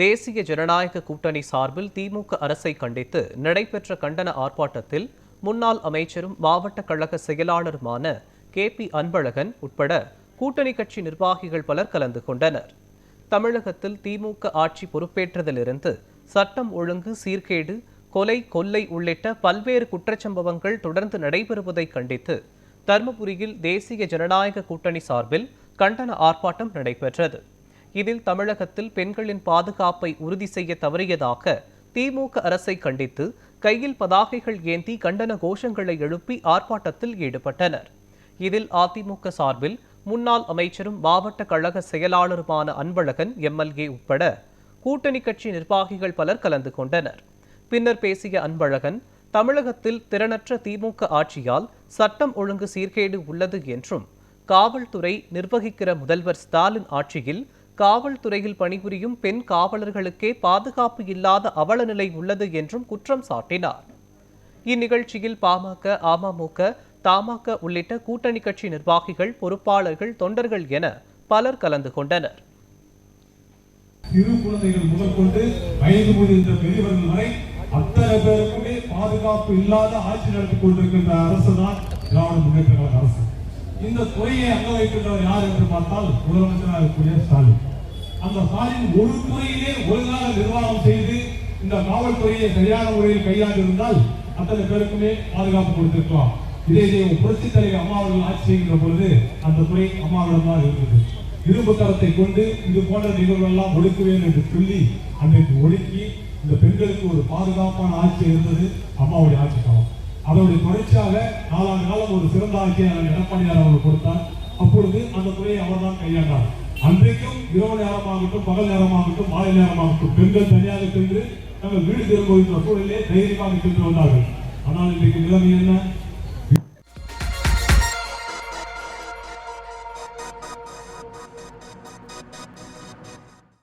தேசிய ஜனநாயக கூட்டணி சார்பில் திமுக அரசை கண்டித்து நடைபெற்ற கண்டன ஆர்ப்பாட்டத்தில் முன்னாள் அமைச்சரும் மாவட்ட கழக செயலாளருமான கே பி அன்பழகன் உட்பட கூட்டணி கட்சி நிர்வாகிகள் பலர் கலந்து கொண்டனர். தமிழகத்தில் திமுக ஆட்சி பொறுப்பேற்றதிலிருந்து சட்டம் ஒழுங்கு சீர்கேடு கொலை கொள்ளை உள்ளிட்ட பல்வேறு குற்றச்சம்பவங்கள் தொடர்ந்து நடைபெறுவதை கண்டித்து தருமபுரியில் தேசிய ஜனநாயக கூட்டணி சார்பில் கண்டன ஆர்ப்பாட்டம் நடைபெற்றது. இதில் தமிழகத்தில் பெண்களின் பாதுகாப்பை உறுதி செய்ய தவறியதாக திமுக அரசை கண்டித்து கையில் பதாகைகள் ஏந்தி கண்டன கோஷங்களை எழுப்பி ஆர்ப்பாட்டத்தில் ஈடுபட்டனர். இதில் அதிமுக சார்பில் முன்னாள் அமைச்சரும் மாவட்ட கழக செயலாளருமான அன்பழகன் எம்எல்ஏ உட்பட கூட்டணி கட்சி நிர்வாகிகள் பலர் கலந்து கொண்டனர். பின்னர் பேசிய அன்பழகன் தமிழகத்தில் திறனற்ற திமுக ஆட்சியால் சட்டம் ஒழுங்கு சீர்கேடு உள்ளது என்றும் காவல்துறை நிர்வகிக்கிற முதல்வர் ஸ்டாலின் ஆட்சியில் காவல்துறையில் பணிபுரியும் பெண் காவலர்களுக்கே பாதுகாப்பு இல்லாத அவல நிலை உள்ளது என்றும் குற்றம் சாட்டினார். இந்நிகழ்ச்சியில் பாமக அமமுக தமாக உள்ளிட்ட கூட்டணி கட்சி நிர்வாகிகள் பொறுப்பாளர்கள் தொண்டர்கள் என பலர் கலந்து கொண்டனர். சிறு குழந்தைகள் முதற்கொண்டு வயது முதிர்ந்த பெரியவர்கள் வரை அத்தனை பேருக்குமே பாதுகாப்பு இல்லாத ஆட்சி நடத்தி கொண்டிருக்கின்ற அரசு தான் திராவிட முன்னேற்ற கழக அரசு. இந்த துறையை அங்க வைக்கின்றவர் யார் என்று பார்த்தால் முதலமைச்சராக இருக்கக்கூடிய ஸ்டாலின். அந்த ஸ்டாலின் ஒரு துறையிலே ஒழுங்காக நிர்வாகம் செய்து இந்த காவல்துறையை சரியான முறையில் கையாண்டு இருந்தால் அத்தனை பேருக்குமே பாதுகாப்பு கொடுத்திருக்கலாம். இதே இதே புரட்சி தலைவர் அம்மா அவர்கள் ஆட்சி செய்கின்ற பொழுது அந்த துறை அம்மாவிடம் தான் இருந்தது. இரும்பு தரத்தை கொண்டு இது போன்ற நிகழ்வுகளெல்லாம் ஒடுக்குவேன் என்று சொல்லி அன்றைக்கு ஒடுக்கி இந்த பெண்களுக்கு ஒரு பாதுகாப்பான ஆட்சி இருந்தது அம்மாவுடைய ஆட்சி அதனுடைய தொடர்ச்சியாக நாலாம் காலம் ஒரு சிறந்த ஆட்சியை அவர் எடப்பாடியார் அவர்கள் கொடுத்தார். அப்பொழுது அந்த துறையை அவர்தான் கையாண்டார். அன்றைக்கும் இரவு நேரமாகட்டும் பகல் நேரமாகட்டும் மாலை நேரமாகட்டும் பெண்கள் தனியாக சென்று தங்கள் வீடு திரும்புகின்ற சூழலே தைரியமாக சென்று வந்தார்கள். ஆனால் இன்றைக்கு நிலைமை என்ன?